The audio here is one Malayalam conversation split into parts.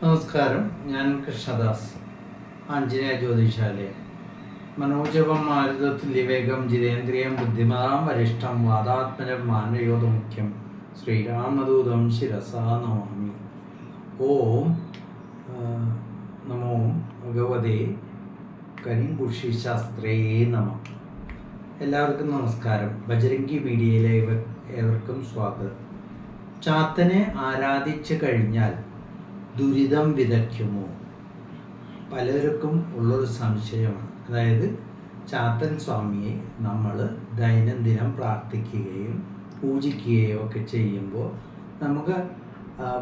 നമസ്കാരം. ഞാൻ കൃഷ്ണദാസ് ആഞ്ജനേയ ജ്യോതിഷാലയ മനോജവം മാരുതത്തുല്യവേഗം ജിതേന്ദ്രിയം ബുദ്ധിമതാം വരിഷ്ഠം വാദാത്മനം മാനയോധമുഖ്യം ശ്രീരാമദൂതം ശിരസാ നമാമി. ഓം നമോ ഭഗവതേ കരിങ്കുഷി ശാസ്ത്രേ നമ. എല്ലാവർക്കും നമസ്കാരം. ബജരംഗി മീഡിയയിലെ ഏവർക്കും സ്വാഗതം. ചാത്തനെ ആരാധിച്ചു കഴിഞ്ഞാൽ ദുരിതം വിതയ്ക്കുമോ? പലർക്കും ഉള്ളൊരു സംശയമാണ്. അതായത് ചാത്തൻ സ്വാമിയെ നമ്മൾ ദൈനംദിനം പ്രാർത്ഥിക്കുകയും പൂജിക്കുകയോ ഒക്കെ ചെയ്യുമ്പോൾ നമുക്ക്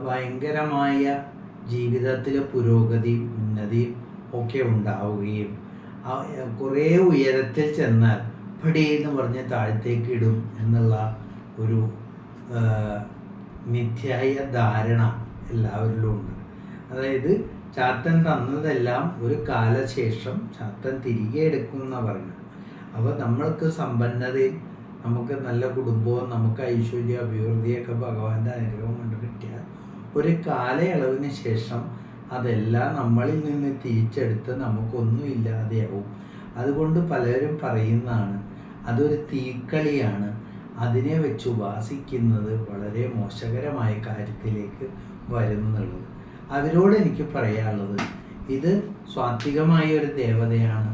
ഭയങ്കരമായ ജീവിതത്തിലെ പുരോഗതി ഉന്നതി ഒക്കെ ഉണ്ടാവുകയും കുറേ ഉയരത്തിൽ ചെന്നാൽ പടി എന്ന് പറഞ്ഞ് താഴത്തേക്ക് ഇടും എന്നുള്ള ഒരു മിഥ്യായ ധാരണ എല്ലാവരിലും ഉണ്ട്. അതായത് ചാത്തൻ തന്നതെല്ലാം ഒരു കാലശേഷം ചാത്തൻ തിരികെ എടുക്കും പറഞ്ഞു അപ്പോൾ നമ്മൾക്ക് സമ്പന്നതയും നമുക്ക് നല്ല കുടുംബവും നമുക്ക് ഐശ്വര്യ അഭിവൃദ്ധിയൊക്കെ ഭഗവാന്റെ അനുഗ്രഹം കൊണ്ട് കിട്ടിയാൽ ഒരു കാലയളവിന് ശേഷം അതെല്ലാം നമ്മളിൽ നിന്ന് തിരിച്ചെടുത്ത് നമുക്കൊന്നും ഇല്ലാതെയാവും. അതുകൊണ്ട് പലരും പറയുന്നതാണ് അതൊരു തീക്കളിയാണ്. അതിനെ വെച്ച് ഉപാസിക്കുന്നത് വളരെ മോശകരമായ കാര്യത്തിലേക്ക് വരുന്നുള്ളത്. അവരോട് എനിക്ക് പറയാനുള്ളത്. ഇത് സ്വാത്വികമായ ഒരു ദേവതയാണ്.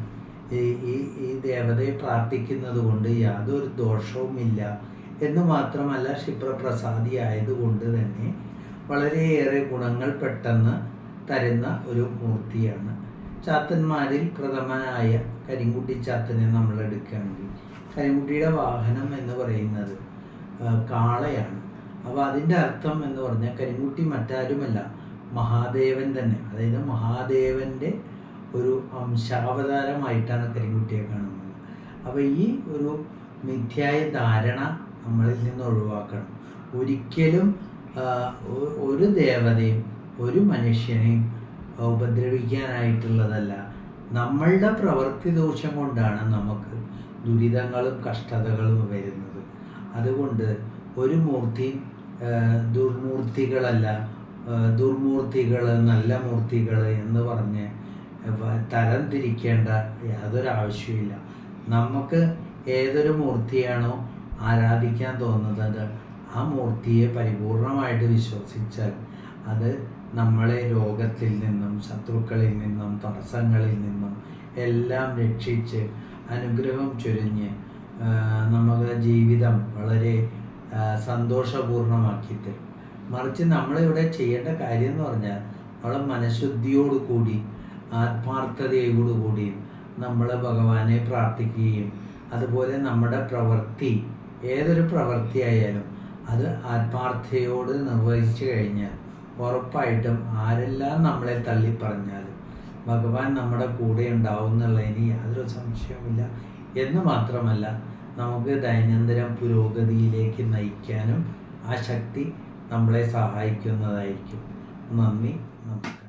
ഈ ഈ ദേവതയെ പ്രാർത്ഥിക്കുന്നത് കൊണ്ട് യാതൊരു ദോഷവുമില്ല എന്ന് മാത്രമല്ല ക്ഷിപ്രപ്രസാദി ആയതുകൊണ്ട് തന്നെ വളരെയേറെ ഗുണങ്ങൾ പെട്ടെന്ന് തരുന്ന ഒരു മൂർത്തിയാണ്. ചാത്തന്മാരിൽ പ്രഥമനായ കരിങ്കുട്ടി ചാത്തനെ നമ്മൾ എടുക്കുകയാണെങ്കിൽ കരിങ്കുട്ടിയുടെ വാഹനം എന്ന് പറയുന്നത് കാളയാണ്. അപ്പോൾ അതിന്റെ അർത്ഥം എന്ന് പറഞ്ഞാൽ കരിങ്കുട്ടി മറ്റാരുമല്ല മഹാദേവൻ തന്നെ. അതായത് മഹാദേവന്റെ ഒരു അംശാവതാരമായിട്ടാണ് കരിങ്കുട്ടിയെ കാണുന്നത്. അപ്പോൾ ഈ ഒരു മിഥ്യായ ധാരണ നമ്മളിൽ നിന്ന് ഒഴിവാക്കണം. ഒരിക്കലും ഒരു ദേവതയും ഒരു മനുഷ്യനെയും ഉപദ്രവിക്കാനായിട്ടുള്ളതല്ല. നമ്മളുടെ പ്രവൃത്തി ദോഷം കൊണ്ടാണ് നമുക്ക് ദുരിതങ്ങളും കഷ്ടതകളും വരുന്നത്. അതുകൊണ്ട് ഒരു മൂർത്തി ദുർമൂർത്തികളല്ല ദുർമൂർത്തികൾ നല്ല മൂർത്തികൾ എന്ന് പറഞ്ഞ് തരം തിരിക്കേണ്ട യാതൊരു ആവശ്യമില്ല നമുക്ക് ഏതൊരു മൂർത്തിയാണോ ആരാധിക്കാൻ തോന്നുന്നത് ആ മൂർത്തിയെ പരിപൂർണമായിട്ട് വിശ്വസിച്ചാൽ അത് നമ്മളെ രോഗത്തിൽ നിന്നും ശത്രുക്കളിൽ നിന്നും തടസ്സങ്ങളിൽ നിന്നും എല്ലാം രക്ഷിച്ച് അനുഗ്രഹം ചൊരിഞ്ഞ് നമ്മുടെ ജീവിതം വളരെ സന്തോഷപൂർണമാക്കി തരും. മറിച്ച് നമ്മളിവിടെ ചെയ്യേണ്ട കാര്യം എന്ന് പറഞ്ഞാൽ നമ്മളെ മനഃശുദ്ധിയോട് കൂടി ആത്മാർത്ഥതയോട് കൂടി നമ്മൾ ഭഗവാനെ പ്രാർത്ഥിക്കുകയും അതുപോലെ നമ്മുടെ പ്രവൃത്തി ഏതൊരു പ്രവൃത്തിയായാലും അത് ആത്മാർത്ഥയോട് നിർവഹിച്ചു കഴിഞ്ഞാൽ ഉറപ്പായിട്ടും ആരെല്ലാം നമ്മളെ തള്ളി തള്ളിപ്പറഞ്ഞാലും ഭഗവാൻ നമ്മുടെ കൂടെ ഉണ്ടാവും എന്നുള്ളതിന് യാതൊരു സംശയവുമില്ല. എന്ന് മാത്രമല്ല നമുക്ക് ദൈനംദിനം പുരോഗതിയിലേക്ക് നയിക്കാനും ആ ശക്തി നമ്മളെ സഹായിക്കുന്നതായിരിക്കും. നന്ദി. നമസ്കാരം.